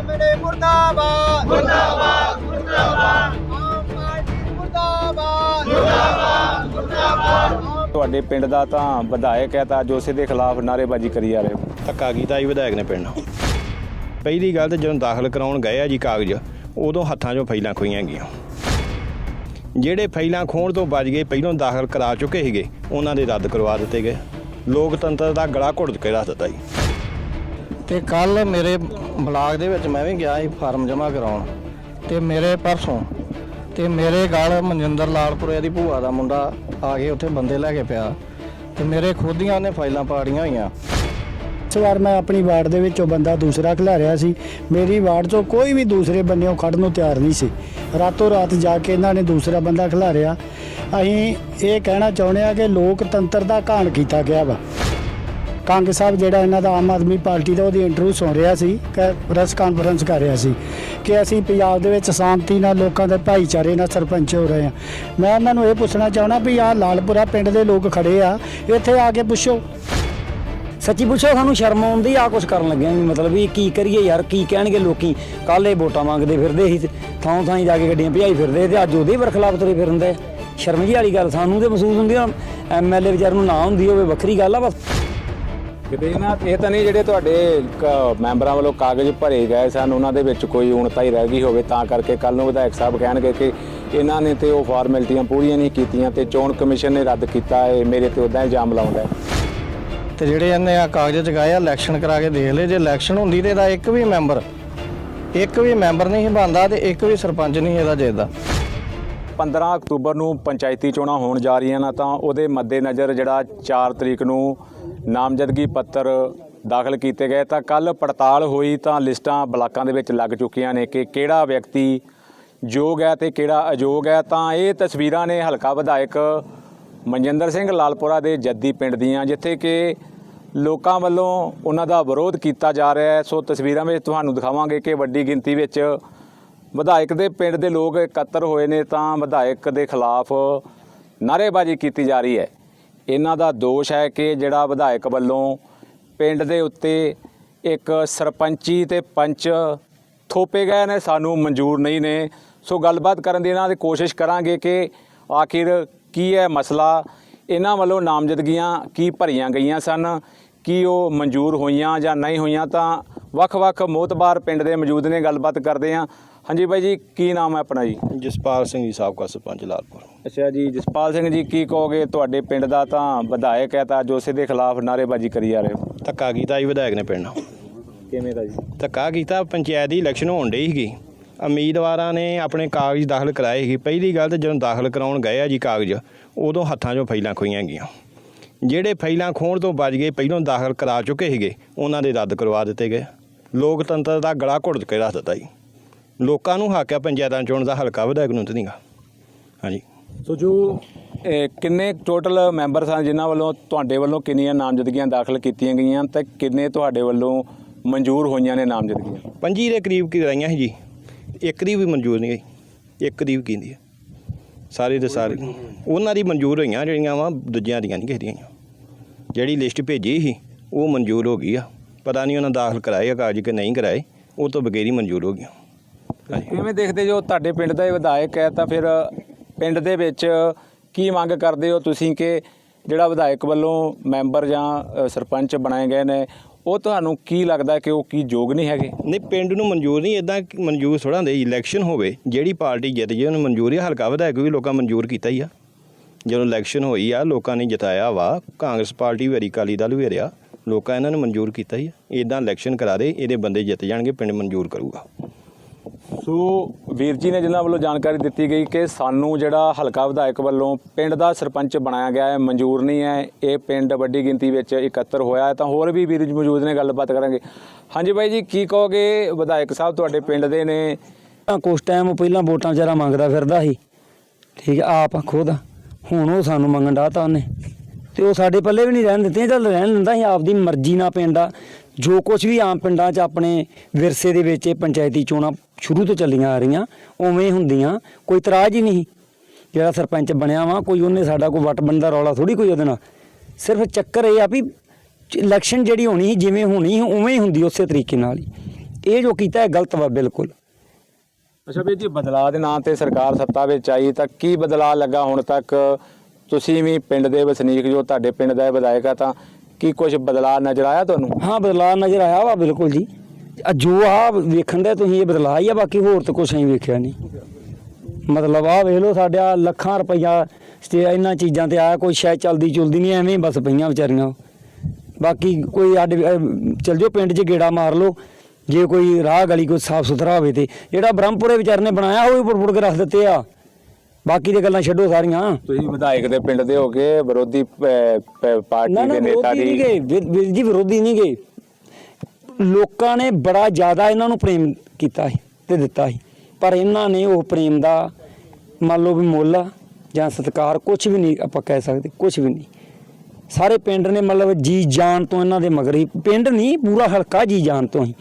MLA ਮੁਰਦਾਬਾਦ। ਮੁਰਦਾਬਾਦ ਮੁਰਦਾਬਾਦ। ਆਮ ਪਾਰਟੀ ਮੁਰਦਾਬਾਦ। ਮੁਰਦਾਬਾਦ ਮੁਰਦਾਬਾਦ। ਤੁਹਾਡੇ ਪਿੰਡ ਦਾ ਤਾਂ ਵਿਧਾਇਕ ਹੈ ਤਾਂ ਜੋ ਉਸੇ ਦੇ ਖਿਲਾਫ ਨਾਅਰੇਬਾਜ਼ੀ ਕਰੀ ਜਾ ਰਹੇ ਹੋ ਧੱਕਾ ਕੀਤਾ ਜੀ ਵਿਧਾਇਕ ਨੇ ਪਿੰਡ। ਪਹਿਲੀ ਗੱਲ ਤੇ ਜਦੋਂ ਦਾਖਲ ਕਰਾਉਣ ਗਏ ਆ ਜੀ ਕਾਗਜ਼ ਉਦੋਂ ਹੱਥਾਂ 'ਚੋਂ ਫਾਈਲਾਂ ਖੋਈਆਂ ਗਈਆਂ। ਜਿਹੜੇ ਫਾਈਲਾਂ ਖੋਣ ਤੋਂ ਬਚ ਗਏ ਪਹਿਲਾਂ ਦਾਖਲ ਕਰਾ ਚੁੱਕੇ ਸੀਗੇ ਉਹਨਾਂ ਦੇ ਰੱਦ ਕਰਵਾ ਦਿੱਤੇ ਗਏ। ਲੋਕਤੰਤਰ ਦਾ ਗਲਾ ਘੁੱਟ ਕੇ ਰੱਖ ਦਿੱਤਾ ਜੀ। ਤੇ ਕੱਲ ਮੇਰੇ ਬਲਾਕ ਦੇ ਵਿੱਚ ਮੈਂ ਵੀ ਗਿਆ ਸੀ ਫਾਰਮ ਜਮ੍ਹਾਂ ਕਰਾਉਣ ਤੇ ਮੇਰੇ ਪਰਸੋਂ ਤੇ ਮੇਰੇ ਗਲ ਮਨਜਿੰਦਰ ਲਾਲਪੁਰੇ ਦੀ ਭੂਆ ਦਾ ਮੁੰਡਾ ਆ ਕੇ ਉੱਥੇ ਬੰਦੇ ਲੈ ਕੇ ਪਿਆ ਤੇ ਮੇਰੇ ਖੁਦੀਆਂ ਉਹਨੇ ਫਾਈਲਾਂ ਪਾੜੀਆਂ ਹੋਈਆਂ। ਇਸ ਵਾਰ ਮੈਂ ਆਪਣੀ ਵਾਰਡ ਦੇ ਵਿੱਚੋਂ ਬੰਦਾ ਦੂਸਰਾ ਖਿਲਾਰਿਆ ਸੀ। ਮੇਰੀ ਵਾਰਡ 'ਚੋਂ ਕੋਈ ਵੀ ਦੂਸਰੇ ਬੰਨਿਓ ਖੜਨ ਨੂੰ ਤਿਆਰ ਨਹੀਂ ਸੀ। ਰਾਤੋਂ ਰਾਤ ਜਾ ਕੇ ਇਹਨਾਂ ਨੇ ਦੂਸਰਾ ਬੰਦਾ ਖਿਲਾਰਿਆ। ਅਸੀਂ ਇਹ ਕਹਿਣਾ ਚਾਹੁੰਦੇ ਆ ਕਿ ਲੋਕਤੰਤਰ ਦਾ ਘਾਣ ਕੀਤਾ ਗਿਆ ਵਾ। ਕਾਂਗਰਸ ਸਾਹਿਬ ਜਿਹੜਾ ਇਹਨਾਂ ਦਾ ਆਮ ਆਦਮੀ ਪਾਰਟੀ ਦਾ ਉਹਦੀ ਇੰਟਰਵਿਊ ਸੁਣ ਰਿਹਾ ਸੀ, ਕਿ ਪ੍ਰੈਸ ਕਾਨਫਰੰਸ ਕਰ ਰਿਹਾ ਸੀ ਕਿ ਅਸੀਂ ਪੰਜਾਬ ਦੇ ਵਿੱਚ ਸ਼ਾਂਤੀ ਨਾਲ ਲੋਕਾਂ ਦੇ ਭਾਈਚਾਰੇ ਨਾਲ ਸਰਪੰਚ ਹੋ ਰਹੇ ਹਾਂ। ਮੈਂ ਉਹਨਾਂ ਨੂੰ ਇਹ ਪੁੱਛਣਾ ਚਾਹੁੰਦਾ ਵੀ ਆਹ ਲਾਲਪੁਰਾ ਪਿੰਡ ਦੇ ਲੋਕ ਖੜੇ ਆ, ਇੱਥੇ ਆ ਕੇ ਪੁੱਛੋ। ਸੱਚੀ ਪੁੱਛੋ ਸਾਨੂੰ ਸ਼ਰਮ ਆਉਂਦੀ ਆ ਕੁਛ ਕਰਨ ਲੱਗਿਆ ਵੀ ਮਤਲਬ ਵੀ ਕੀ ਕਰੀਏ ਯਾਰ, ਕੀ ਕਹਿਣਗੇ ਲੋਕੀ? ਕੱਲ ਇਹ ਵੋਟਾਂ ਮੰਗਦੇ ਫਿਰਦੇ ਸੀ ਤੇ ਥਾਂ ਥਾਂ ਜਾ ਕੇ ਗੱਡੀਆਂ ਭਜਾਈ ਫਿਰਦੇ ਤੇ ਅੱਜ ਉਹਦੇ ਵਰਖਲਾਪ ਤੁਰੇ ਫਿਰਦੇ ਸ਼ਰਮ ਜੀ ਵਾਲੀ ਗੱਲ, ਸਾਨੂੰ ਤੇ ਮਹਿਸੂਸ ਹੁੰਦੀ ਆ ਐਮਐਲਏ ਵਿਚਾਰ ਨੂੰ ਨਾ ਹੁੰਦੀ ਹੋਵੇ, ਵੱਖਰੀ ਗੱਲ ਆ ਬਸ। ਕਿਤੇ ਨਾ ਇਹ ਤਾਂ ਨਹੀਂ ਜਿਹੜੇ ਤੁਹਾਡੇ ਕ- ਮੈਂਬਰਾਂ ਵੱਲੋਂ ਕਾਗਜ਼ ਭਰੇ ਗਏ ਸਨ ਉਹਨਾਂ ਦੇ ਵਿੱਚ ਕੋਈ ਊਣਤਾ ਹੀ ਰਹਿ ਗਈ ਹੋਵੇ ਤਾਂ ਕਰਕੇ ਕੱਲ ਨੂੰ ਵਿਧਾਇਕ ਸਾਹਿਬ ਕਹਿਣਗੇ ਕਿ ਇਹਨਾਂ ਨੇ ਤੇ ਉਹ ਫਾਰਮੈਲਿਟੀਆਂ ਪੂਰੀਆਂ ਨਹੀਂ ਕੀਤੀਆਂ ਤੇ ਚੋਣ ਕਮਿਸ਼ਨ ਨੇ ਰੱਦ ਕੀਤਾ ਹੈ ਮੇਰੇ ਤੇ ਉਦਾਂ ਇਲਜ਼ਾਮ ਲਾਉਂਦਾ ਹੈ। ਤੇ ਜਿਹੜੇ ਇਹਨੇ ਆ ਕਾਗਜ਼ ਚੁਕਾਏ ਆ ਇਲੈਕਸ਼ਨ ਕਰਾ ਕੇ ਦੇਖ ਲਏ ਜੇ ਇਲੈਕਸ਼ਨ ਹੁੰਦੀ ਤੇ ਇਹਦਾ ਇੱਕ ਵੀ ਮੈਂਬਰ ਇੱਕ ਵੀ ਮੈਂਬਰ ਨਹੀਂ ਬਣਦਾ ਤੇ ਇੱਕ ਵੀ ਸਰਪੰਚ ਨਹੀਂ ਇਹਦਾ ਜਿੱਤਦਾ 15 ਅਕਤੂਬਰ ਨੂੰ ਪੰਚਾਇਤੀ ਚੋਣਾਂ ਹੋਣ ਜਾ ਰਹੀਆਂ ਨਾ ਤਾਂ ਉਹਦੇ ਮੱਦੇਨਜ਼ਰ ਜਿਹੜਾ 4 ਤਰੀਕ ਨੂੰ ਨਾਮਜ਼ਦਗੀ ਪੱਤਰ ਦਾਖਲ ਕੀਤੇ ਗਏ। ਤਾਂ ਕੱਲ ਪੜਤਾਲ ਹੋਈ ਤਾਂ ਲਿਸਟਾਂ ਬਲਾਕਾਂ ਦੇ ਵਿੱਚ ਲੱਗ ਚੁੱਕੀਆਂ ਨੇ ਕਿ ਕਿਹੜਾ ਵਿਅਕਤੀ ਯੋਗ ਹੈ ਤੇ ਕਿਹੜਾ ਅਯੋਗ ਹੈ। ਤਾਂ ਇਹ ਤਸਵੀਰਾਂ ਨੇ ਹਲਕਾ ਵਿਧਾਇਕ ਮਨਜਿੰਦਰ ਸਿੰਘ ਲਾਲਪੁਰਾ ਦੇ ਜੱਦੀ ਪਿੰਡ ਦੀਆਂ, ਜਿੱਥੇ ਕਿ ਲੋਕਾਂ ਵੱਲੋਂ ਉਹਨਾਂ ਦਾ ਵਿਰੋਧ ਕੀਤਾ ਜਾ ਰਿਹਾ ਹੈ। ਸੋ ਤਸਵੀਰਾਂ ਵਿੱਚ ਤੁਹਾਨੂੰ ਦਿਖਾਵਾਂਗੇ ਕਿ ਵੱਡੀ ਗਿਣਤੀ ਵਿੱਚ ਵਿਧਾਇਕ ਦੇ ਪਿੰਡ ਦੇ ਲੋਕ ਇਕੱਤਰ ਹੋਏ ਨੇ। ਤਾਂ ਵਿਧਾਇਕ ਦੇ ਖਿਲਾਫ ਨਾਅਰੇਬਾਜ਼ੀ ਕੀਤੀ ਜਾ ਰਹੀ ਹੈ। ਇਹਨਾਂ ਦਾ ਦੋਸ਼ ਹੈ ਕਿ ਜਿਹੜਾ ਵਿਧਾਇਕ ਵੱਲੋਂ ਪਿੰਡ ਦੇ ਉੱਤੇ ਇੱਕ ਸਰਪੰਚੀ ਤੇ ਪੰਚ ਥੋਪੇ ਗਏ ਨੇ, ਸਾਨੂੰ ਮਨਜ਼ੂਰ ਨਹੀਂ ਨੇ। ਸੋ ਗੱਲਬਾਤ ਕਰਨ ਦੀ ਇਹਨਾਂ ਦੀ ਕੋਸ਼ਿਸ਼ ਕਰਾਂਗੇ ਕਿ ਆਖਿਰ ਕੀ ਹੈ ਮਸਲਾ, ਇਹਨਾਂ ਵੱਲੋਂ ਨਾਮਜ਼ਦਗੀਆਂ ਕੀ ਭਰੀਆਂ ਗਈਆਂ ਸਨ, ਕੀ ਉਹ ਮਨਜ਼ੂਰ ਹੋਈਆਂ ਜਾਂ ਨਹੀਂ ਹੋਈਆਂ, ਤਾਂ ਵੱਖ-ਵੱਖ ਮੋਤਬਾਰ ਪਿੰਡ ਦੇ ਮੌਜੂਦ ਨੇ, ਗੱਲਬਾਤ ਕਰਦੇ ਹਾਂ। ਹਾਂਜੀ ਬਾਈ ਜੀ ਕੀ ਨਾਮ ਹੈ ਆਪਣਾ ਜੀ? ਜਸਪਾਲ ਸਿੰਘ ਜੀ ਸਾਬਕਾ ਸਰਪੰਚ ਲਾਲਪੁਰ। ਅੱਛਾ ਜੀ ਜਸਪਾਲ ਸਿੰਘ ਜੀ ਕੀ ਕਹੋਗੇ ਤੁਹਾਡੇ ਪਿੰਡ ਦਾ ਤਾਂ ਵਿਧਾਇਕ ਹੈ ਤਾਂ ਜੋ ਉਸੇ ਦੇ ਖਿਲਾਫ ਨਾਅਰੇਬਾਜ਼ੀ ਕਰੀ ਜਾ ਰਹੇ ਹੋ। ਧੱਕਾ ਕੀਤਾ ਜੀ ਵਿਧਾਇਕ ਨੇ ਪਿੰਡ ਨਾਲ। ਕਿਵੇਂ ਦਾ ਜੀ? ਧੱਕਾ ਕੀਤਾ ਪੰਚਾਇਤ ਦੀ ਇਲੈਕਸ਼ਨ ਹੋਣ ਡਈ ਸੀਗੀ। ਉਮੀਦਵਾਰਾਂ ਨੇ ਆਪਣੇ ਕਾਗਜ਼ ਦਾਖਲ ਕਰਾਏ ਸੀ। ਪਹਿਲੀ ਗੱਲ ਤੇ ਜਦੋਂ ਦਾਖਲ ਕਰਾਉਣ ਗਏ ਆ ਜੀ ਕਾਗਜ਼ ਉਦੋਂ ਹੱਥਾਂ 'ਚੋਂ ਫਾਈਲਾਂ ਖੋਈਆਂ ਗਈਆਂ। ਜਿਹੜੇ ਫਾਈਲਾਂ ਖੋਣ ਤੋਂ ਬਚ ਗਏ ਪਹਿਲਾਂ ਦਾਖਲ ਕਰਾ ਚੁੱਕੇ ਸੀਗੇ ਉਹਨਾਂ ਦੇ ਰੱਦ ਕਰਵਾ ਦਿੱਤੇ ਗਏ। ਲੋਕਤੰਤਰ ਦਾ ਗਲਾ ਘੁੱਟ ਕੇ ਰੱਖ ਦਿੱਤਾ ਜੀ। ਲੋਕਾਂ ਨੂੰ ਹੱਕ ਆ ਪੰਚਾਇਤਾਂ ਚੋਣ ਦਾ ਹਲਕਾ ਵਿਧਾਇਕ ਨੂੰ ਤੇ ਨਹੀਂਗਾ ਹਾਂਜੀ। ਸੋ ਜੋ ਇਹ ਕਿੰਨੇ ਟੋਟਲ ਮੈਂਬਰ ਸਨ ਜਿਨ੍ਹਾਂ ਵੱਲੋਂ ਤੁਹਾਡੇ ਵੱਲੋਂ ਕਿੰਨੀਆਂ ਨਾਮਜ਼ਦਗੀਆਂ ਦਾਖਲ ਕੀਤੀਆਂ ਗਈਆਂ ਤੇ ਕਿੰਨੇ ਤੁਹਾਡੇ ਵੱਲੋਂ ਮਨਜ਼ੂਰ ਹੋਈਆਂ ਨੇ ਨਾਮਜ਼ਦਗੀਆਂ? ਪੰਜੀ ਦੇ ਕਰੀਬ ਕਰਾਈਆਂ ਸੀ ਜੀ। ਇੱਕ ਦੀ ਵੀ ਮਨਜ਼ੂਰ ਨਹੀਂ ਹੋਈ ਇੱਕ ਦੀ ਵੀ ਕੀਂਦੀ ਹੈ ਸਾਰੇ ਦੇ ਸਾਰੇ। ਉਹਨਾਂ ਦੀ ਮਨਜ਼ੂਰ ਹੋਈਆਂ ਜਿਹੜੀਆਂ ਵਾ ਦੂਜਿਆਂ ਦੀਆਂ ਨਹੀਂ ਕਿਸੇ ਦੀਆਂ ਜਿਹੜੀ ਲਿਸਟ ਭੇਜੀ ਸੀ ਉਹ ਮਨਜ਼ੂਰ ਹੋ ਗਈ ਆ। ਪਤਾ ਨਹੀਂ ਉਹਨਾਂ ਦਾਖਲ ਕਰਾਏ ਆ ਕਾਗਜ਼ ਕਿ ਨਹੀਂ ਕਰਾਏ ਉਹ ਤੋਂ ਬਗੈਰ ਹੀ ਮਨਜ਼ੂਰ ਹੋ ਗਈਆਂ। ਕਿਵੇਂ ਦੇਖਦੇ ਜੋ ਤੁਹਾਡੇ ਪਿੰਡ ਦਾ ਇਹ ਵਿਧਾਇਕ ਹੈ ਤਾਂ ਫਿਰ ਪਿੰਡ ਦੇ ਵਿੱਚ ਕੀ ਮੰਗ ਕਰਦੇ ਹੋ ਤੁਸੀਂ ਕਿ ਜਿਹੜਾ ਵਿਧਾਇਕ ਵੱਲੋਂ ਮੈਂਬਰ ਜਾਂ ਸਰਪੰਚ ਬਣਾਏ ਗਏ ਨੇ ਉਹ ਤੁਹਾਨੂੰ ਕੀ ਲੱਗਦਾ ਕਿ ਉਹ ਕੀ ਯੋਗ ਨਹੀਂ ਹੈਗੇ? ਨਹੀਂ ਪਿੰਡ ਨੂੰ ਮਨਜ਼ੂਰ ਨਹੀਂ ਇਦਾਂ ਮਨਜ਼ੂਰ ਥੋੜਾ ਹੁੰਦੇ ਇਲੈਕਸ਼ਨ ਹੋਵੇ ਜਿਹੜੀ ਪਾਰਟੀ ਜਿੱਤ ਜੇ ਉਹਨੂੰ ਮਨਜ਼ੂਰ ਆ, ਹਲਕਾ ਵਿਧਾਇਕ ਵੀ ਲੋਕਾਂ ਮਨਜ਼ੂਰ ਕੀਤਾ ਹੀ ਆ। ਜਦੋਂ ਇਲੈਕਸ਼ਨ ਹੋਈ ਆ ਲੋਕਾਂ ਨੇ ਜਿਤਾਇਆ ਵਾ ਕਾਂਗਰਸ ਪਾਰਟੀ ਵੀ ਹਰੀ ਅਕਾਲੀ ਦਲ ਵੀ ਹਰਿਆ ਲੋਕਾਂ ਇਹਨਾਂ ਨੂੰ ਮਨਜ਼ੂਰ ਕੀਤਾ ਹੀ ਆ। ਇਦਾਂ ਇਲੈਕਸ਼ਨ ਕਰਾ ਦੇ ਇਹਦੇ ਬੰਦੇ ਜਿੱਤ ਜਾਣਗੇ ਪਿੰਡ ਮਨਜ਼ੂਰ ਕਰੂਗਾ। ਸੋ ਵੀਰ ਜੀ ਨੇ ਜਿਨ੍ਹਾਂ ਵੱਲੋਂ ਜਾਣਕਾਰੀ ਦਿੱਤੀ ਗਈ ਕਿ ਸਾਨੂੰ ਜਿਹੜਾ ਹਲਕਾ ਵਿਧਾਇਕ ਵੱਲੋਂ ਪਿੰਡ ਦਾ ਸਰਪੰਚ ਬਣਾਇਆ ਗਿਆ ਹੈ, ਮਨਜ਼ੂਰ ਨਹੀਂ ਹੈ, ਇਹ ਪਿੰਡ ਵੱਡੀ ਗਿਣਤੀ ਵਿੱਚ ਇਕੱਤਰ ਹੋਇਆ ਹੈ, ਤਾਂ ਹੋਰ ਵੀ ਵੀਰ ਜੀ ਮੌਜੂਦ ਨੇ, ਗੱਲਬਾਤ ਕਰਾਂਗੇ। ਹਾਂਜੀ ਬਾਈ ਜੀ, ਕੀ ਕਹੋਗੇ? ਵਿਧਾਇਕ ਸਾਹਿਬ ਤੁਹਾਡੇ ਪਿੰਡ ਦੇ ਨੇ। ਤਾਂ ਕੁਛ ਟਾਈਮ ਪਹਿਲਾਂ ਵੋਟਾਂ ਵਿਚਾਰਾ ਮੰਗਦਾ ਫਿਰਦਾ ਸੀ। ਠੀਕ ਆ, ਆਪ ਖੁਦ। ਹੁਣ ਉਹ ਸਾਨੂੰ ਮੰਗਣ ਡਾਤਾ ਉਹਨੇ। ਤੇ ਉਹ ਸਾਡੇ ਪੱਲੇ ਵੀ ਨਹੀਂ ਰਹਿਣ ਦਿੱਤੇ, ਚੱਲ ਰਹਿਣ ਦਿੰਦਾ ਸੀ, ਆਪਦੀ ਮਰਜ਼ੀ ਨਾਲ ਪਿੰਡ ਆ। ਜੋ ਕੁਝ ਵੀ ਆਮ ਪਿੰਡਾਂ 'ਚ ਆਪਣੇ ਵਿਰਸੇ ਦੇ ਵਿੱਚ ਇਹ ਪੰਚਾਇਤੀ ਚੋਣਾਂ ਸ਼ੁਰੂ ਤੋਂ ਚੱਲੀਆਂ ਆ ਰਹੀਆਂ, ਉਵੇਂ ਹੀ ਹੁੰਦੀਆਂ। ਕੋਈ ਇਤਰਾਜ਼ ਹੀ ਨਹੀਂ। ਜਿਹੜਾ ਸਰਪੰਚ ਬਣਿਆ ਵਾ, ਕੋਈ ਉਹਨੇ ਸਾਡਾ ਕੋਈ ਵਟ ਬਣਦਾ ਰੌਲਾ ਥੋੜੀ ਕੋਈ ਉਹਦੇ ਨਾਲ। ਸਿਰਫ ਚੱਕਰ ਇਹ ਆ ਵੀ ਇਲੈਕਸ਼ਨ ਜਿਹੜੀ ਹੋਣੀ ਸੀ, ਜਿਵੇਂ ਹੋਣੀ ਸੀ, ਉਵੇਂ ਹੀ ਹੁੰਦੀ ਉਸੇ ਤਰੀਕੇ ਨਾਲ ਹੀ। ਇਹ ਜੋ ਕੀਤਾ ਹੈ ਗਲਤ ਵਾ, ਬਿਲਕੁਲ। ਅੱਛਾ ਵੀਰ ਜੀ, ਬਦਲਾਅ ਦੇ ਨਾਂ ਤੇ ਸਰਕਾਰ ਸੱਤਾ ਵਿੱਚ ਆਈ, ਤਾਂ ਕੀ ਬਦਲਾਅ ਲੱਗਾ ਹੁਣ ਤੱਕ? ਤੁਸੀਂ ਵੀ ਪਿੰਡ ਦੇ ਵਸਨੀਕ ਜੋ ਤੁਹਾਡੇ ਪਿੰਡ ਦਾ ਇਹ ਵਿਧਾਇਕ ਆ, ਤਾਂ ਕੀ ਕੁਝ ਬਦਲਾਅ ਨਜ਼ਰ ਆਇਆ ਤੁਹਾਨੂੰ? ਹਾਂ, ਬਦਲਾਅ ਨਜ਼ਰ ਆਇਆ ਵਾ, ਬਿਲਕੁਲ ਜੀ। ਆ ਜੋ ਆ ਵੇਖਣ ਦੇ ਤੁਸੀਂ ਇਹ ਬਦਲਾਅ ਹੀ ਆ, ਬਾਕੀ ਹੋਰ ਤਾਂ ਕੁਛ ਨਹੀਂ ਵੇਖਿਆ ਨਹੀਂ। ਮਤਲਬ ਆ ਵੇਖ ਲਓ, ਸਾਡਾ ਲੱਖਾਂ ਰੁਪਈਆ ਸਟੇ ਇਹਨਾਂ ਚੀਜ਼ਾਂ ਤੇ ਆਇਆ ਕੋਈ ਸ਼ਾਇਦ ਚਲਦੀ ਚੁਲਦੀ ਨਹੀਂ, ਐਵੇਂ ਬਸ ਪਈਆਂ ਵਿਚਾਰੀਆਂ। ਬਾਕੀ ਕੋਈ ਅੱਡ ਚਲ ਜਾਓ ਪਿੰਡ 'ਚ ਗੇੜਾ ਮਾਰ ਲਓ। ਜੇ ਕੋਈ ਰਾਹ ਗਲੀ ਕੋਈ ਸਾਫ਼ ਸੁਥਰਾ ਹੋਵੇ ਤੇ, ਜਿਹੜਾ ਬ੍ਰਹਮਪੁਰੇ ਵਿਚਾਰ ਨੇ ਬਣਾਇਆ, ਉਹ ਵੀ ਪੁੜ ਪੁੜ ਕੇ ਰੱਖ ਦਿੱਤੇ ਆ। ਬਾਕੀ ਦੇ ਗੱਲਾਂ ਛੱਡੋ ਸਾਰੀਆਂ। ਤੁਸੀਂ ਵਿਧਾਇਕ ਦੇ ਪਿੰਡ ਦੇ ਹੋ ਕੇ ਵਿਰੋਧੀ ਪ- ਪ- ਪਾਰਟੀ ਨਾ ਦੇ ਨੇਤਾ ਵਿਰੋਧੀ ਨਹੀਂ ਦੀ ਗਏ। ਵੀਰ ਵੀਰ ਜੀ ਵਿਰੋਧੀ ਨਹੀਂ ਗਏ। ਲੋਕਾਂ ਨੇ ਬੜਾ ਜ਼ਿਆਦਾ ਇਹਨਾਂ ਨੂੰ ਪ੍ਰੇਮ ਕੀਤਾ ਸੀ ਤੇ ਦਿੱਤਾ ਸੀ। ਪਰ ਇਹਨਾਂ ਨੇ ਉਹ ਪ੍ਰੇਮ ਦਾ ਮੰਨ ਲਓ ਵੀ ਮੁੱਲ ਆ ਜਾਂ ਸਤਿਕਾਰ ਕੁਝ ਵੀ ਨਹੀਂ ਆਪਾਂ ਕਹਿ ਸਕਦੇ ਕੁਝ ਵੀ ਨਹੀਂ। ਸਾਰੇ ਪਿੰਡ ਨੇ ਮਤਲਬ ਜੀ ਜਾਨ ਤੋਂ ਇਹਨਾਂ ਦੇ ਮਗਰ ਹੀ। ਪਿੰਡ ਨਹੀਂ ਪੂਰਾ ਹਲਕਾ ਜੀ ਜਾਨ ਤੋਂ ਹੀ।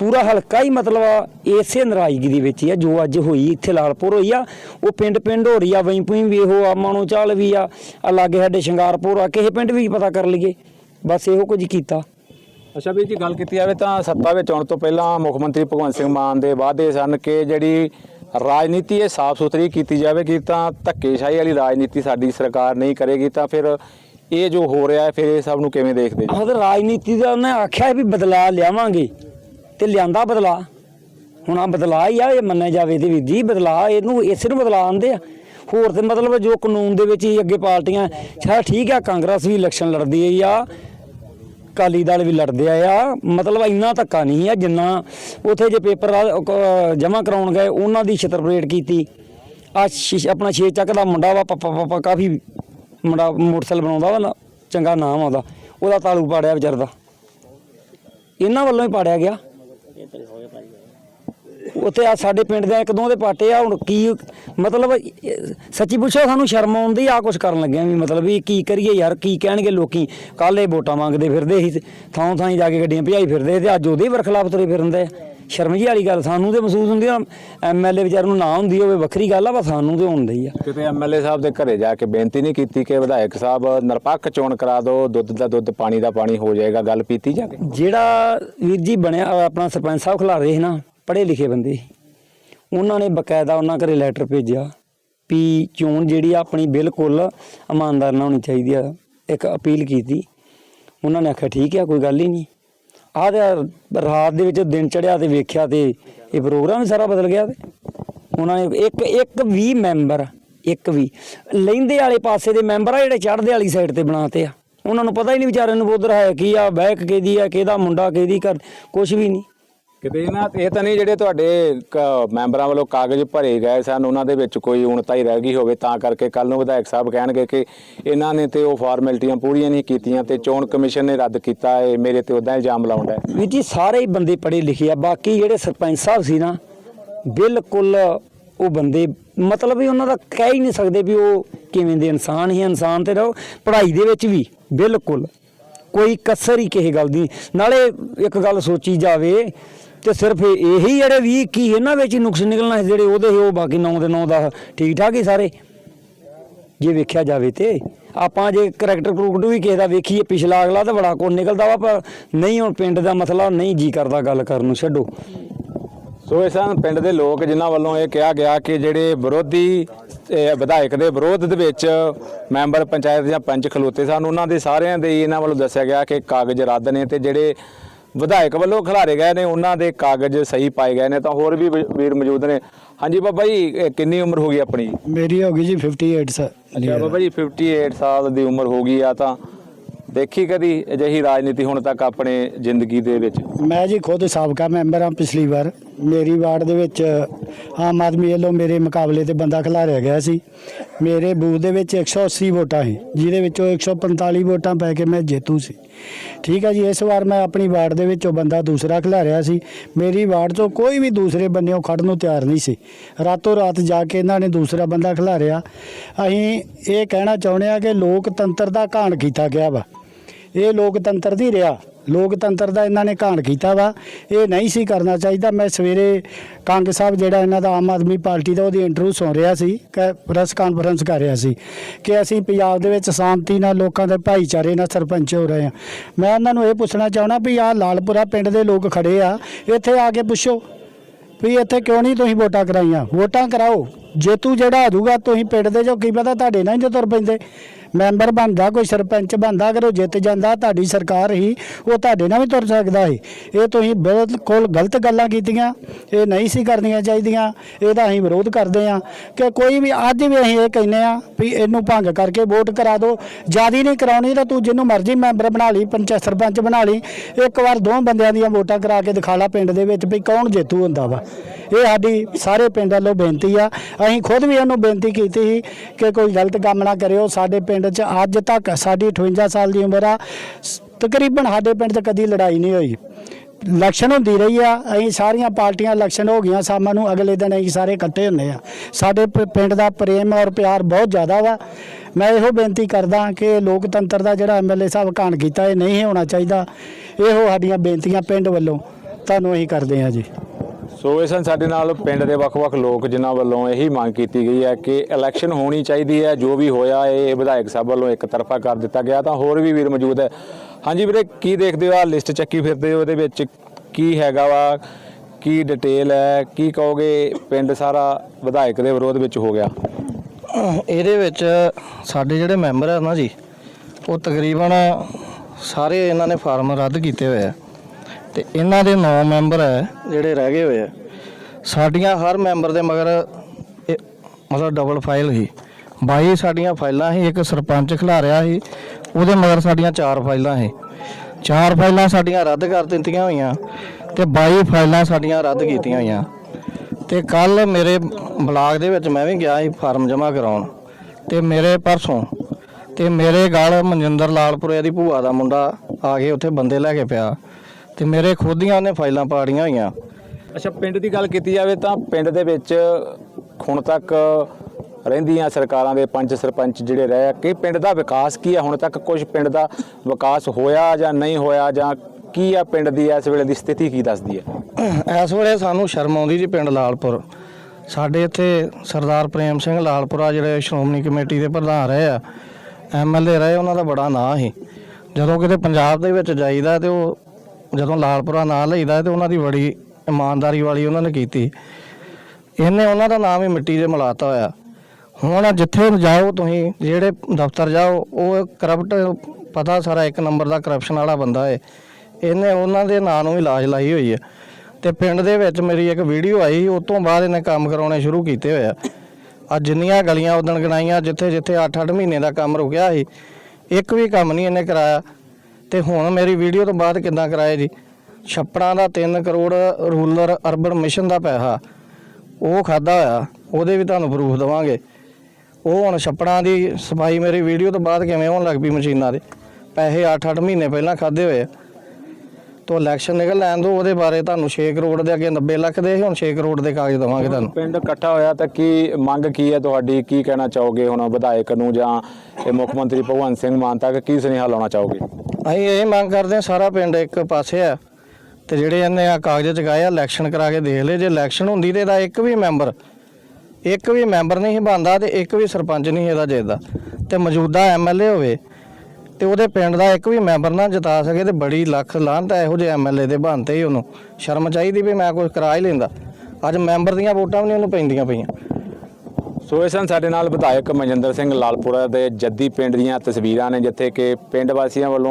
ਪੂਰਾ ਹਲਕਾ ਹੀ ਮਤਲਬ ਇਸੇ ਨਾਰਾਜ਼ਗੀ ਦੇ ਵਿੱਚ ਹੀ ਆ ਜੋ ਅੱਜ ਹੋਈ ਇੱਥੇ ਲਾਲਪੁਰ ਹੋਈ ਆ। ਉਹ ਪਿੰਡ ਪਿੰਡ ਹੋ ਰਹੀ ਆ ਵਹੀਂ ਪੁਈ ਵੀ ਇਹੋ ਆ ਮਾਣੋ ਚਾਲ ਵੀ ਆ ਆ ਲਾਗੇ ਸਾਡੇ ਸ਼ਿੰਗਾਰਪੁਰ ਆ ਕਿਸੇ ਪਿੰਡ ਵੀ ਪਤਾ ਕਰ ਲਈਏ। ਬਸ ਇਹੋ ਕੁਝ ਕੀਤਾ। ਅੱਛਾ ਵੀਰ ਜੀ ਗੱਲ ਕੀਤੀ ਜਾਵੇ ਤਾਂ ਸੱਤਾ ਵਿੱਚ ਆਉਣ ਤੋਂ ਪਹਿਲਾਂ ਮੁੱਖ ਮੰਤਰੀ ਭਗਵੰਤ ਸਿੰਘ ਮਾਨ ਦੇ ਵਾਅਦੇ ਸਨ ਕਿ ਜਿਹੜੀ ਰਾਜਨੀਤੀ ਇਹ ਸਾਫ਼ ਸੁਥਰੀ ਕੀਤੀ ਜਾਵੇਗੀ ਤਾਂ ਧੱਕੇਸ਼ਾਹੀ ਵਾਲੀ ਰਾਜਨੀਤੀ ਸਾਡੀ ਸਰਕਾਰ ਨਹੀਂ ਕਰੇਗੀ ਤਾਂ ਫਿਰ ਇਹ ਜੋ ਹੋ ਰਿਹਾ ਹੈ ਫਿਰ ਇਹ ਸਭ ਨੂੰ ਕਿਵੇਂ ਦੇਖਦੇ ਜੀ ਰਾਜਨੀਤੀ ਦਾ ਉਹਨੇ ਆਖਿਆ ਵੀ ਬਦਲਾਅ ਲਿਆਵਾਂਗੇ। ਤੇ ਲਿਆਂਦਾ ਬਦਲਾਅ ਹੁਣ ਆ ਬਦਲਾਅ ਹੀ ਆ, ਇਹ ਮੰਨਿਆ ਜਾਵੇ ਤੇ ਵੀਰ ਜੀ ਬਦਲਾਅ ਇਹਨੂੰ ਇਸੇ ਨੂੰ ਬਦਲਾ ਆਂਦੇ ਆ। ਹੋਰ ਤੇ ਮਤਲਬ ਜੋ ਕਾਨੂੰਨ ਦੇ ਵਿੱਚ ਹੀ ਅੱਗੇ ਪਾਰਟੀਆਂ, ਚਲ ਠੀਕ ਆ, ਕਾਂਗਰਸ ਵੀ ਇਲੈਕਸ਼ਨ ਲੜਦੀ ਹੈ ਆ ਕਾਲੀ ਦਲ ਵੀ ਲੜਦੇ ਆ ਮਤਲਬ ਇੰਨਾ ਧੱਕਾ ਨਹੀਂ ਆ ਜਿੰਨਾ ਉਥੇ ਜੇ ਪੇਪਰ ਜਮ੍ਹਾਂ ਕਰਾਉਣ ਗਏ, ਉਹਨਾਂ ਦੀ ਛਤਰ ਪਰੇਡ ਕੀਤੀ। ਆ ਆਪਣਾ ਛੇ ਚੱਕ ਦਾ ਮੁੰਡਾ ਵਾ ਪੱਪਾ ਪੱਪਾ ਕਾਫੀ ਮੁੰਡਾ ਮੋਟਰਸਾਈਕਲ ਬਣਾਉਂਦਾ ਵਾ ਚੰਗਾ ਨਾਮ ਆਉਂਦਾ ਉਹਦਾ ਤਾਲੂ ਪਾੜਿਆ ਵਿਚਾਰ ਦਾ। ਇਹਨਾਂ ਵੱਲੋਂ ਹੀ ਪਾੜਿਆ ਗਿਆ। ਉੱਥੇ ਆ ਸਾਡੇ ਪਿੰਡ ਦੇ ਇੱਕ ਦੋ ਦੇ ਪਾਟੇ ਆ ਹੁਣ ਕੀ ਮਤਲਬ ਸੱਚੀ ਪੁੱਛੋ ਸਾਨੂੰ ਸ਼ਰਮ ਆਉਂਦੀ ਆ ਕੁਝ ਕਰਨ ਲੱਗਿਆ ਵੀ ਮਤਲਬ ਵੀ ਕੀ ਕਰੀਏ ਯਾਰ ਕੀ ਕਹਿਣਗੇ ਲੋਕੀ। ਕੱਲ ਵੋਟਾਂ ਮੰਗਦੇ ਫਿਰਦੇ ਸੀ ਥਾਂ ਥਾਂ ਜਾ ਕੇ ਗੱਡੀਆਂ ਭਜਾਈ ਫਿਰਦੇ ਤੇ ਅੱਜ ਉਹਦੇ ਵਰਖਲਾਫ ਤੁਰੇ ਫਿਰਦੇ ਸ਼ਰਮ ਜੀ ਵਾਲੀ ਗੱਲ ਸਾਨੂੰ ਤੇ ਮਹਿਸੂਸ ਹੁੰਦੀ ਆ ਐਮਐਲਏ ਵਿਚਾਰ ਨੂੰ ਨਾ ਹੁੰਦੀ ਹੋਵੇ ਵੱਖਰੀ ਗੱਲ ਆ ਪਰ ਸਾਨੂੰ ਤੇ ਹੁੰਦੀ ਆ। ਕਿਤੇ ਐਮਐਲਏ ਸਾਹਿਬ ਦੇ ਘਰੇ ਜਾ ਕੇ ਬੇਨਤੀ ਨਹੀਂ ਕੀਤੀ ਕਿ ਵਿਧਾਇਕ ਸਾਹਿਬ ਨਿਰਪੱਖ ਚੋਣ ਕਰਾ ਦਿਓ ਦੁੱਧ ਦਾ ਦੁੱਧ ਪਾਣੀ ਦਾ ਪਾਣੀ ਹੋ ਜਾਏਗਾ ਗੱਲ ਪੀਤੀ ਜਾ ਕੇ ਜਿਹੜਾ ਵੀਰ ਜੀ ਬਣਿਆ ਆਪਣਾ ਸਰਪੰਚ ਸਾਹਿਬ ਖਿਲਾ ਰਹੇ ਸੀ ਨਾ ਪੜ੍ਹੇ ਲਿਖੇ ਬੰਦੇ ਉਹਨਾਂ ਨੇ ਬਕਾਇਦਾ ਉਹਨਾਂ ਘਰੇ ਲੈਟਰ ਭੇਜਿਆ ਵੀ ਚੋਣ ਜਿਹੜੀ ਆ ਆਪਣੀ ਬਿਲਕੁਲ ਇਮਾਨਦਾਰ ਨਾਲ ਹੋਣੀ ਚਾਹੀਦੀ ਆ, ਇੱਕ ਅਪੀਲ ਕੀਤੀ। ਉਹਨਾਂ ਨੇ ਆਖਿਆ, ਠੀਕ ਆ, ਕੋਈ ਗੱਲ ਹੀ ਨਹੀਂ। ਆਹ ਤੇ ਰਾਤ ਦੇ ਵਿੱਚ ਦਿਨ ਚੜਿਆ ਤੇ ਵੇਖਿਆ ਤੇ ਇਹ ਪ੍ਰੋਗਰਾਮ ਹੀ ਸਾਰਾ ਬਦਲ ਗਿਆ ਤੇ। ਉਹਨਾਂ ਨੇ ਇੱਕ ਇੱਕ ਵੀ ਮੈਂਬਰ ਇੱਕ ਵੀ ਲੈਂਦੇ ਵਾਲੇ ਪਾਸੇ ਦੇ ਮੈਂਬਰ ਆ ਜਿਹੜੇ ਚੜ੍ਹਦੇ ਵਾਲੀ ਸਾਈਡ ਤੇ ਬਣਾਤੇ ਆ। ਉਹਨਾਂ ਨੂੰ ਪਤਾ ਹੀ ਨਹੀਂ ਵਿਚਾਰਿਆਂ ਨੂੰ ਉਧਰ ਹੈ ਕੀ ਆ, ਬਹਿਕ ਕਿਹਦੀ ਆ, ਕਿਹਦਾ ਮੁੰਡਾ, ਕਿਹਦੀ ਕਰ ਕੁਝ ਵੀ ਨਹੀਂ। ਕਿਤੇ ਨਾ, ਇਹ ਤਾਂ ਨਹੀਂ ਜਿਹੜੇ ਤੁਹਾਡੇ ਕ- ਮੈਂਬਰਾਂ ਵੱਲੋਂ ਕਾਗਜ਼ ਭਰੇ ਗਏ ਸਨ, ਉਹਨਾਂ ਦੇ ਵਿੱਚ ਕੋਈ ਉਣਤਾ ਹੀ ਰਹਿ ਗਈ ਹੋਵੇ, ਤਾਂ ਕਰਕੇ ਕੱਲ ਨੂੰ ਵਿਧਾਇਕ ਸਾਹਿਬ ਕਹਿਣਗੇ ਕਿ ਇਹਨਾਂ ਨੇ ਤੇ ਉਹ ਫਾਰਮੈਲਿਟੀਆਂ ਪੂਰੀਆਂ ਨਹੀਂ ਕੀਤੀਆਂ ਤੇ ਚੋਣ ਕਮਿਸ਼ਨ ਨੇ ਰੱਦ ਕੀਤਾ ਹੈ ਮੇਰੇ ਤੇ ਉਦਾਂ ਇਲਜ਼ਾਮ ਲਾਉਂਦਾ ਹੈ। ਵੀਰ ਜੀ, ਸਾਰੇ ਹੀ ਬੰਦੇ ਪੜ੍ਹੇ ਲਿਖੇ ਆ, ਬਾਕੀ ਜਿਹੜੇ ਸਰਪੰਚ ਸਾਹਿਬ ਸੀ ਨਾ, ਬਿਲਕੁਲ ਉਹ ਬੰਦੇ ਮਤਲਬ ਵੀ ਉਹਨਾਂ ਦਾ ਕਹਿ ਹੀ ਨਹੀਂ ਸਕਦੇ ਵੀ ਉਹ ਕਿਵੇਂ ਦੇ ਇਨਸਾਨ ਹੀ ਇਨਸਾਨ ਤੇ ਰਹੋ, ਪੜ੍ਹਾਈ ਦੇ ਵਿੱਚ ਵੀ, ਬਿਲਕੁਲ। ਕੋਈ ਕਸਰ ਹੀ ਕਿਸੇ ਗੱਲ ਦੀ, ਨਾਲੇ ਇੱਕ ਗੱਲ ਸੋਚੀ ਜਾਵੇ ਤੇ ਸਿਰਫ ਇਹੀ ਜਿਹੜੇ 20 ਕੀ ਇਹਨਾਂ ਵਿੱਚ ਹੀ ਨੁਕਸ ਨਿਕਲਣਾ ਸੀ ਜਿਹੜੇ ਉਹਦੇ ਸੀ ਉਹ ਬਾਕੀ 9 ਦੇ 9 ਦਾ ਠੀਕ ਠਾਕ ਹੀ ਸਾਰੇ। ਜੇ ਵੇਖਿਆ ਜਾਵੇ ਤੇ ਆਪਾਂ ਜੇ ਕਰੈਕਟਰ ਕਰੂਕਟ ਵੀ ਕਿਸੇ ਦਾ ਵੇਖੀਏ ਪਿਛਲਾ ਅਗਲਾ ਤਾਂ ਬੜਾ ਕੋ ਨਿਕਲਦਾ ਵਾ ਪਰ ਨਹੀਂ ਹੁਣ ਪਿੰਡ ਦਾ ਮਸਲਾ ਨਹੀਂ ਜੀ ਕਰਦਾ ਗੱਲ ਕਰਨ ਨੂੰ ਛੱਡੋ। ਸੋ ਇਹ ਸਨ ਪਿੰਡ ਦੇ ਲੋਕ ਜਿਨ੍ਹਾਂ ਵੱਲੋਂ ਇਹ ਕਿਹਾ ਗਿਆ ਕਿ ਜਿਹੜੇ ਵਿਰੋਧੀ ਅਹ, ਵਿਧਾਇਕ ਦੇ ਵਿਰੋਧ ਦੇ ਵਿੱਚ ਮੈਂਬਰ ਪੰਚਾਇਤ ਜਾਂ ਪੰਚ ਖਲੋਤੇ ਸਨ ਉਹਨਾਂ ਦੇ ਸਾਰਿਆਂ ਦੇ ਇਹਨਾਂ ਵੱਲੋਂ ਦੱਸਿਆ ਗਿਆ ਕਿ ਕਾਗਜ਼ ਰੱਦ ਨੇ ਤੇ ਜਿਹੜੇ ਵਿਧਾਇਕ ਵੱਲੋਂ ਖਿਲਾਰੇ ਗਏ ਨੇ ਉਹਨਾਂ ਦੇ ਕਾਗਜ਼ ਸਹੀ ਪਾਏ ਗਏ ਨੇ ਤਾਂ ਹੋਰ ਵੀ ਵੀਰ ਮੌਜੂਦ ਨੇ। ਹਾਂਜੀ ਬਾਬਾ ਜੀ ਇਹ ਕਿੰਨੀ ਉਮਰ ਹੋ ਗਈ ਆਪਣੀ? ਮੇਰੀ ਹੋ ਗਈ ਜੀ 58 ਸਾਲ ਅੱਛਾ ਬਾਬਾ ਜੀ 58 ਸਾਲ ਦੀ ਉਮਰ ਹੋ ਗਈ ਆ ਤਾਂ ਦੇਖੀ ਕਦੀ ਅਜਿਹੀ ਰਾਜਨੀਤੀ ਹੁਣ ਤੱਕ ਆਪਣੇ ਜ਼ਿੰਦਗੀ ਦੇ ਵਿੱਚ? ਮੈਂ ਜੀ ਖੁਦ ਸਾਬਕਾ ਮੈਂਬਰ ਹਾਂ ਪਿਛਲੀ ਵਾਰ। ਮੇਰੀ ਵਾਰਡ ਦੇ ਵਿੱਚ ਆਮ ਆਦਮੀ ਵੱਲੋਂ ਮੇਰੇ ਮੁਕਾਬਲੇ ਤੇ ਬੰਦਾ ਖਿਲਾਰਿਆ ਗਿਆ ਸੀ। ਮੇਰੇ ਬੂਥ ਦੇ ਵਿੱਚ 180 ਵੋਟਾਂ ਸੀ ਜਿਹਦੇ ਵਿੱਚੋਂ 145 ਵੋਟਾਂ ਪੈ ਕੇ ਮੈਂ ਜੇਤੂ ਸੀ। ਠੀਕ ਹੈ ਜੀ, ਇਸ ਵਾਰ ਮੈਂ ਆਪਣੀ ਵਾਰਡ ਦੇ ਵਿੱਚੋਂ ਬੰਦਾ ਦੂਸਰਾ ਖਿਲਾਰਿਆ ਸੀ। ਮੇਰੀ ਵਾਰਡ 'ਚੋਂ ਕੋਈ ਵੀ ਦੂਸਰੇ ਬੰਨਿਓ ਖੜਨ ਨੂੰ ਤਿਆਰ ਨਹੀਂ ਸੀ। ਰਾਤੋਂ ਰਾਤ ਜਾ ਕੇ ਇਹਨਾਂ ਨੇ ਦੂਸਰਾ ਬੰਦਾ ਖਿਲਾਰਿਆ ਅਸੀਂ ਇਹ ਕਹਿਣਾ ਚਾਹੁੰਦੇ ਆ ਕਿ ਲੋਕਤੰਤਰ ਦਾ ਘਾਣ ਕੀਤਾ ਗਿਆ ਵਾ। ਇਹ ਲੋਕਤੰਤਰ ਦੀ ਰਿਹਾ। ਲੋਕਤੰਤਰ ਦਾ ਇਹਨਾਂ ਨੇ ਘਾਣ ਕੀਤਾ ਵਾ। ਇਹ ਨਹੀਂ ਸੀ ਕਰਨਾ ਚਾਹੀਦਾ। ਮੈਂ ਸਵੇਰੇ ਕੰਗ ਸਾਹਿਬ ਜਿਹੜਾ ਇਹਨਾਂ ਦਾ ਆਮ ਆਦਮੀ ਪਾਰਟੀ ਦਾ ਉਹਦੀ ਇੰਟਰਵਿਊ ਸੁਣ ਰਿਹਾ ਸੀ, ਕਿ ਪ੍ਰੈਸ ਕਾਨਫਰੰਸ ਕਰ ਰਿਹਾ ਸੀ ਕਿ ਅਸੀਂ ਪੰਜਾਬ ਦੇ ਵਿੱਚ ਸ਼ਾਂਤੀ ਨਾਲ ਲੋਕਾਂ ਦੇ ਭਾਈਚਾਰੇ ਨਾਲ ਸਰਪੰਚ ਹੋ ਰਹੇ ਹਾਂ। ਮੈਂ ਉਹਨਾਂ ਨੂੰ ਇਹ ਪੁੱਛਣਾ ਚਾਹਣਾ ਵੀ ਆਹ ਲਾਲਪੁਰਾ ਪਿੰਡ ਦੇ ਲੋਕ ਖੜੇ ਆ, ਇੱਥੇ ਆ ਕੇ ਪੁੱਛੋ ਵੀ ਇੱਥੇ ਕਿਉਂ ਨਹੀਂ ਤੁਸੀਂ ਵੋਟਾਂ ਕਰਾਈਆਂ? ਵੋਟਾਂ ਕਰਾਓ। ਜੇਤੂ ਜਿਹੜਾ ਆ ਜਾਊਗਾ, ਤੁਸੀਂ ਪਿੰਡ ਦੇ ਜੋ, ਕੀ ਪਤਾ ਤੁਹਾਡੇ ਨਾਲ ਹੀ ਜੋ ਤੁਰ ਪੈਂਦੇ। ਮੈਂਬਰ ਬਣਦਾ, ਕੋਈ ਸਰਪੰਚ ਬਣਦਾ, ਅਗਰ ਉਹ ਜਿੱਤ ਜਾਂਦਾ, ਤੁਹਾਡੀ ਸਰਕਾਰ ਹੀ ਉਹ ਤੁਹਾਡੇ ਨਾਲ ਵੀ ਤੁਰ ਸਕਦਾ ਹੈ ਇਹ ਤੁਸੀਂ ਬਿਲਕੁਲ ਗਲਤ ਗੱਲਾਂ ਕੀਤੀਆਂ, ਇਹ ਨਹੀਂ ਸੀ ਕਰਨੀਆਂ ਚਾਹੀਦੀਆਂ, ਇਹਦਾ ਅਸੀਂ ਵਿਰੋਧ ਕਰਦੇ ਹਾਂ ਕਿ ਕੋਈ ਵੀ, ਅੱਜ ਵੀ ਅਸੀਂ ਇਹ ਕਹਿੰਦੇ ਆ ਵੀ ਇਹਨੂੰ ਭੰਗ ਕਰਕੇ ਵੋਟ ਕਰਾ ਦਿਓ। ਜਿਆਦੀ ਨਹੀਂ ਕਰਾਉਣੀ ਤਾਂ ਤੂੰ ਜਿਹਨੂੰ ਮਰਜ਼ੀ ਮੈਂਬਰ ਬਣਾ ਲਈ ਪੰਚਾਇਤ ਸਰਪੰਚ ਬਣਾ ਲਈ, ਇੱਕ ਵਾਰ ਦੋ ਬੰਦਿਆਂ ਦੀਆਂ ਵੋਟਾਂ ਕਰਾ ਕੇ ਦਿਖਾ ਲਾ ਪਿੰਡ ਦੇ ਵਿੱਚ ਵੀ ਕੌਣ ਜੇਤੂ ਹੁੰਦਾ ਵਾ। ਇਹ ਸਾਡੀ, ਸਾਰੇ ਪਿੰਡ ਵੱਲੋਂ ਬੇਨਤੀ ਆ। ਅਸੀਂ ਖੁਦ ਵੀ ਇਹਨੂੰ ਬੇਨਤੀ ਕੀਤੀ ਸੀ ਕਿ ਕੋਈ ਗਲਤ ਕੰਮ ਨਾ ਕਰਿਓ, ਸਾਡੇ ਪਿੰਡ ਪਿੰਡ 'ਚ ਅੱਜ ਤੱਕ ਸਾਡੀ 58 ਸਾਲ ਦੀ ਉਮਰ ਆ। ਤਕਰੀਬਨ ਸਾਡੇ ਪਿੰਡ 'ਚ ਕਦੀ ਲੜਾਈ ਨਹੀਂ ਹੋਈ। ਇਲੈਕਸ਼ਨ ਹੁੰਦੀ ਰਹੀ ਆ। ਅਸੀਂ ਸਾਰੀਆਂ ਪਾਰਟੀਆਂ ਇਲੈਕਸ਼ਨ ਹੋ ਗਈਆਂ, ਸ਼ਾਮਾਂ ਨੂੰ ਅਗਲੇ ਦਿਨ ਅਸੀਂ ਸਾਰੇ ਇਕੱਠੇ ਹੁੰਦੇ ਆ। ਸਾਡੇ ਪ- ਪਿੰਡ ਦਾ ਪ੍ਰੇਮ ਔਰ ਪਿਆਰ ਬਹੁਤ ਜ਼ਿਆਦਾ ਵਾ। ਮੈਂ ਇਹੋ ਬੇਨਤੀ ਕਰਦਾ ਕਿ ਲੋਕਤੰਤਰ ਦਾ ਜਿਹੜਾ ਐਮਐਲਏ ਸਾਹਿਬ ਕਾਣ ਕੀਤਾ, ਇਹ ਨਹੀਂ ਹੋਣਾ ਚਾਹੀਦਾ। ਇਹੋ ਸਾਡੀਆਂ ਬੇਨਤੀਆਂ ਪਿੰਡ ਵੱਲੋਂ ਤੁਹਾਨੂੰ ਅਸੀਂ ਕਰਦੇ ਹਾਂ ਜੀ। ਸੋ ਇਸ ਹਨ ਸਾਡੇ ਨਾਲ ਪਿੰਡ ਦੇ ਵੱਖ-ਵੱਖ ਲੋਕ, ਜਿਨ੍ਹਾਂ ਵੱਲੋਂ ਇਹੀ ਮੰਗ ਕੀਤੀ ਗਈ ਹੈ ਕਿ ਇਲੈਕਸ਼ਨ ਹੋਣੀ ਚਾਹੀਦੀ ਹੈ, ਜੋ ਵੀ ਹੋਇਆ ਇਹ ਵਿਧਾਇਕ ਸਾਹਿਬ ਵੱਲੋਂ ਇੱਕ ਤਰਫਾ ਕਰ ਦਿੱਤਾ ਗਿਆ। ਤਾਂ ਹੋਰ ਵੀ ਵੀਰ ਮੌਜੂਦ ਹੈ। ਹਾਂਜੀ ਵੀਰੇ, ਕੀ ਦੇਖਦੇ ਹੋ ਆ ਲਿਸਟ ਚੱਕੀ ਫਿਰਦੇ ਹੋ? ਇਹਦੇ ਵਿੱਚ ਕੀ ਹੈਗਾ ਵਾ? ਕੀ ਡਿਟੇਲ ਹੈ? ਕੀ ਕਹੋਗੇ ਪਿੰਡ ਸਾਰਾ ਵਿਧਾਇਕ ਦੇ ਵਿਰੋਧ ਵਿੱਚ ਹੋ ਗਿਆ? ਇਹਦੇ ਵਿੱਚ ਸਾਡੇ ਜਿਹੜੇ ਮੈਂਬਰ ਆ ਨਾ ਜੀ, ਉਹ ਤਕਰੀਬਨ ਸਾਰੇ ਇਹਨਾਂ ਨੇ ਫਾਰਮ ਰੱਦ ਕੀਤੇ ਹੋਏ ਆ। ਤੇ ਇਹਨਾਂ ਦੇ 9 ਮੈਂਬਰ ਹੈ, ਜਿਹੜੇ ਰਹਿ ਗਏ ਹੋਏ ਆ। ਸਾਡੀਆਂ ਹਰ ਮੈਂਬਰ ਦੇ ਮਗਰ ਇਹ ਮਤਲਬ ਡਬਲ ਫਾਈਲ ਸੀ। 22 ਸਾਡੀਆਂ ਫਾਈਲਾਂ ਸੀ, ਇੱਕ ਸਰਪੰਚ ਖਿਲਾਰਿਆ ਸੀ, ਉਹਦੇ ਮਗਰ ਸਾਡੀਆਂ ਚਾਰ ਫਾਈਲਾਂ ਸੀ। ਚਾਰ ਫਾਈਲਾਂ ਸਾਡੀਆਂ ਰੱਦ ਕਰ ਦਿੱਤੀਆਂ ਹੋਈਆਂ ਤੇ 22 ਫਾਈਲਾਂ ਸਾਡੀਆਂ ਰੱਦ ਕੀਤੀਆਂ ਹੋਈਆਂ। ਤੇ ਕੱਲ ਮੇਰੇ ਬਲਾਕ ਦੇ ਵਿੱਚ ਮੈਂ ਵੀ ਗਿਆ ਸੀ ਫਾਰਮ ਜਮ੍ਹਾਂ ਕਰਾਉਣ। ਤੇ ਮੇਰੇ ਪਰਸੋਂ ਤੇ ਮੇਰੇ ਗਲ ਮਨਜਿੰਦਰ ਲਾਲਪੁਰੇ ਦੀ ਭੂਆ ਦਾ ਮੁੰਡਾ ਆ ਕੇ ਉੱਥੇ ਬੰਦੇ ਲੈ ਕੇ ਪਿਆ। ਤੇ ਮੇਰੇ ਖੁਦੀਆਂ ਉਹਨੇ ਫਾਈਲਾਂ ਪਾੜੀਆਂ ਹੋਈਆਂ। ਅੱਛਾ ਪਿੰਡ ਦੀ ਗੱਲ ਕੀਤੀ ਜਾਵੇ ਤਾਂ ਪਿੰਡ ਦੇ ਵਿੱਚ ਹੁਣ ਤੱਕ ਰਹਿੰਦੀਆਂ ਸਰਕਾਰਾਂ ਦੇ ਪੰਚ ਸਰਪੰਚ ਜਿਹੜੇ ਰਹੇ ਆ ਕਿ ਪਿੰਡ ਦਾ ਵਿਕਾਸ ਕੀ ਹੈ ਹੁਣ ਤੱਕ ਕੁਝ ਪਿੰਡ ਦਾ ਵਿਕਾਸ ਹੋਇਆ ਜਾਂ ਨਹੀਂ ਹੋਇਆ ਜਾਂ ਕੀ ਆ ਪਿੰਡ ਦੀ ਇਸ ਵੇਲੇ ਦੀ ਸਥਿਤੀ ਕੀ ਦੱਸਦੀ ਹੈ? ਇਸ ਵੇਲੇ ਸਾਨੂੰ ਸ਼ਰਮ ਆਉਂਦੀ ਜੀ ਪਿੰਡ ਲਾਲਪੁਰ। ਸਾਡੇ ਇੱਥੇ ਸਰਦਾਰ ਪ੍ਰੇਮ ਸਿੰਘ ਲਾਲਪੁਰਾ ਜਿਹੜੇ ਸ਼੍ਰੋਮਣੀ ਕਮੇਟੀ ਦੇ ਪ੍ਰਧਾਨ ਰਹੇ ਆ ਐਮਐਲਏ ਰਹੇ ਉਹਨਾਂ ਦਾ ਬੜਾ ਨਾਂ ਸੀ। ਜਦੋਂ ਕਿਤੇ ਪੰਜਾਬ ਦੇ ਵਿੱਚ ਜਾਈਦਾ ਤੇ ਉਹ ਜਦੋਂ ਲਾਲਪੁਰਾ ਨਾਂ ਲਈਦਾ ਤੇ ਉਹਨਾਂ ਦੀ ਬੜੀ ਇਮਾਨਦਾਰੀ ਵਾਲੀ ਉਹਨਾਂ ਨੇ ਕੀਤੀ। ਇਹਨੇ ਉਹਨਾਂ ਦਾ ਨਾਮ ਹੀ ਮਿੱਟੀ 'ਚ ਮਿਲਾਤਾ ਹੋਇਆ। ਹੁਣ ਜਿੱਥੇ ਜਾਓ ਤੁਸੀਂ, ਜਿਹੜੇ ਦਫ਼ਤਰ ਜਾਓ, ਉਹ ਕਰਪਟ ਪਤਾ ਸਾਰਾ ਇੱਕ ਨੰਬਰ ਦਾ ਕਰਪਸ਼ਨ ਵਾਲਾ ਬੰਦਾ ਹੈ ਇਹਨੇ ਉਹਨਾਂ ਦੇ ਨਾਂ ਨੂੰ ਵੀ ਲਾਜ ਲਾਈ ਹੋਈ ਹੈ ਤੇ ਪਿੰਡ ਦੇ ਵਿੱਚ ਮੇਰੀ ਇੱਕ ਵੀਡੀਓ ਆਈ ਉਸ ਤੋਂ ਬਾਅਦ ਇਹਨੇ ਕੰਮ ਕਰਾਉਣੇ ਸ਼ੁਰੂ ਕੀਤੇ ਹੋਏ ਆ। ਆ ਜਿੰਨੀਆਂ ਗਲੀਆਂ ਉਦਣ ਗਣਾਈਆਂ ਜਿੱਥੇ ਜਿੱਥੇ 8-8 ਮਹੀਨੇ ਦਾ ਕੰਮ ਰੁਕਿਆ ਸੀ, ਇੱਕ ਵੀ ਕੰਮ ਨਹੀਂ ਇਹਨੇ ਕਰਾਇਆ। ਤੇ ਹੁਣ ਮੇਰੀ ਵੀਡੀਓ ਤੋਂ ਬਾਅਦ ਕਿੱਦਾਂ ਕਰਾਇਆ ਜੀ? ਛੱਪੜਾਂ ਦਾ 3 ਕਰੋੜ ਰੂਰਲ ਅਰਬਨ ਮਿਸ਼ਨ ਦਾ ਪੈਸਾ। ਉਹ ਖਾਦਾ ਹੋਇਆ, ਉਹਦੇ ਵੀ ਤੁਹਾਨੂੰ ਪ੍ਰੂਫ ਦਵਾਂਗੇ। ਉਹ ਹੁਣ ਛੱਪੜਾਂ ਦੀ ਸਫ਼ਾਈ ਮੇਰੀ ਵੀਡੀਓ ਤੋਂ ਬਾਅਦ ਕਿਵੇਂ ਹੋਣ ਲੱਗ ਪਈ ਮਸ਼ੀਨਾਂ ਦੇ? ਪੈਸੇ 8-8 ਮਹੀਨੇ ਪਹਿਲਾਂ ਖਾਦੇ ਹੋਏ ਆ। ਤੋਂ ਇਲੈਕਸ਼ਨ ਨਿਕਲ ਲੈਣ ਦੋ ਉਹਦੇ ਬਾਰੇ ਤੁਹਾਨੂੰ 6 ਕਰੋੜ ਦੇ ਅੱਗੇ 90 ਲੱਖ ਦੇ ਸੀ, ਹੁਣ 6 ਕਰੋੜ ਦੇ ਕਾਗਜ਼ ਦਵਾਂਗੇ ਤੁਹਾਨੂੰ। ਪਿੰਡ ਇਕੱਠਾ ਹੋਇਆ ਤਾਂ ਕੀ ਮੰਗ ਕੀ ਹੈ ਤੁਹਾਡੀ? ਕੀ ਕਹਿਣਾ ਚਾਹੋਗੇ ਹੁਣ ਵਿਧਾਇਕ ਨੂੰ ਜਾਂ ਇਹ ਮੁੱਖ ਮੰਤਰੀ ਭਗਵੰਤ ਸਿੰਘ ਮਾਨ ਤੱਕ? ਕੀ ਸੁਨੇਹਾ ਲਾਉਣਾ ਚਾਹੋਗੇ? ਅਸੀਂ ਇਹ ਮੰਗ ਕਰਦੇ ਹਾਂ ਸਾਰਾ ਪਿੰਡ ਇੱਕ ਪਾਸੇ ਆ ਤੇ ਜਿਹੜੇ ਇਹਨੇ ਆ ਕਾਗਜ਼ ਚੁਕਾਏ ਆ ਇਲੈਕਸ਼ਨ ਕਰਾ ਕੇ ਦੇਖ ਲਏ। ਜੇ ਇਲੈਕਸ਼ਨ ਹੁੰਦੀ ਤੇ ਇਹਦਾ ਇੱਕ ਵੀ ਮੈਂਬਰ ਇੱਕ ਵੀ ਮੈਂਬਰ ਨਹੀਂ ਸੀ ਬਣਦਾ ਤੇ ਇੱਕ ਵੀ ਸਰਪੰਚ ਨਹੀਂ ਇਹਦਾ ਜਿੱਤਦਾ ਤੇ ਮੌਜੂਦਾ ਐਮਐਲਏ ਹੋਵੇ ਤੇ ਉਹਦੇ ਪਿੰਡ ਦਾ ਇੱਕ ਵੀ ਮੈਂਬਰ ਨਾ ਜਿਤਾ ਸਕੇ ਤੇ ਬੜੀ ਲੱਖ ਲਾਹਨਤ ਹੈ ਇਹੋ ਜਿਹੇ ਐਮਐਲਏ ਦੇ ਬਣਤੇ ਹੀ ਉਹਨੂੰ। ਸ਼ਰਮ ਚਾਹੀਦੀ ਵੀ ਮੈਂ ਕੁਝ ਕਰਾ ਹੀ ਲੈਂਦਾ। ਅੱਜ ਮੈਂਬਰ ਦੀਆਂ ਵੋਟਾਂ ਵੀ ਨਹੀਂ ਉਹਨੂੰ ਪੈਂਦੀਆਂ ਪਈਆਂ। ਸੋ ਇਸ ਹਨ ਸਾਡੇ ਨਾਲ ਵਿਧਾਇਕ ਮਨਜਿੰਦਰ ਸਿੰਘ ਲਾਲਪੁਰਾ ਦੇ ਜੱਦੀ ਪਿੰਡ ਦੀਆਂ ਤਸਵੀਰਾਂ ਨੇ, ਜਿੱਥੇ ਕਿ ਪਿੰਡ ਵਾਸੀਆਂ ਵੱਲੋਂ